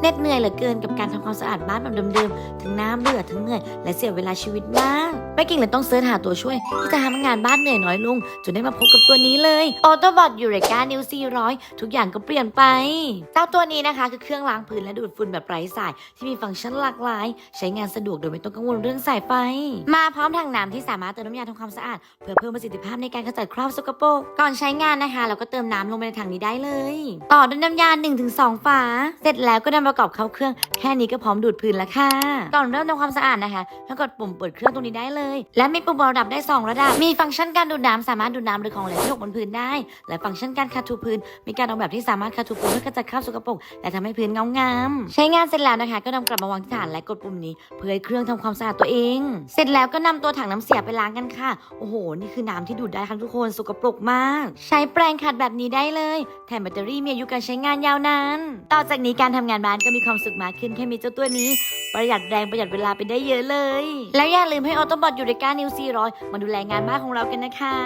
เหน็ดเหนื่อยเหลือเกินกับการทำความสะอาดบ้านแบบเดิมๆถึงน้ำเบื่อถึงเหนื่อย และเสียเวลาชีวิตมากแม่กิ่งเลยต้องเสิร์ชหาตัวช่วย ที่จะทำให้งานบ้านเหนื่อยน้อยลงจนได้มาพบกับตัวนี้เลยออโตบอทยูเรกานิว400ทุกอย่างก็เปลี่ยนไปเจ้าตัวนี้นะคะคือเครื่องล้างพื้นและดูดฝุ่นแบบไร้สาย ที่มีฟังก์ชันหลากหลาย ใช้งานสะดวกโดยไม่ต้องกังวลเรื่องสายไฟ มาพร้อมถังน้ำที่สามารถเติมน้ำยาทำความสะอาด เพื่อเพิ่มประสิทธิภาพในการขจัดคราบสกปรกก่อนใช้งานนะคะ เราก็เติมน้ำลงไปในถังนี้ได้เลย ต่อด้วยน้ำยา1-2ฝาเสร็จแล้วก็นำประกอบเข้าเครื่องแค่นี้ก็พร้อมดูดพื้นแล้วค่ะก่อนเริ่มทำความสะอาดนะคะให้กดปุ่มเปิดเครื่องตรงนี้ได้เลย และมีปุ่มระดับได้ 2 ระดับ มีฟังก์ชันการดูดน้ำสามารถดูดน้ำหรือของเหลวที่ตกบนพื้นได้ และฟังก์ชันการคัดถูพื้น มีการออกแบบที่สามารถคัดถูพื้นเพื่อขจัดคราบสกปรกและทำให้พื้นเงางามใช้งานเสร็จแล้วนะคะ ก็นำกลับมาวางที่ฐานและกดปุ่มนี้ เพื่อให้เครื่องทำความสะอาดตัวเอง เสร็จแล้วก็นำตัวถังน้ำเสียไปล้างกันค่ะโอ้โหนี่คือน้ำที่ดูดได้ค่ะทุกคนสกปรกมาก ใช้แปรงขัดแบบนี้ได้เลยแถมแบตเตอรี่มีอายุการใช้งานยาวนานต่อจากนี้การทำงานบ้านก็มีความสุขมากขึ้นแค่มีเจ้าตัวนี้ ประหยัดแรงประหยัดเวลาไปได้เยอะเลย แล้วอย่าลืมให้ออโตบอทอยู่ในก้านิวซีร้อยมาดูแลงานบ้านของเรากันนะคะ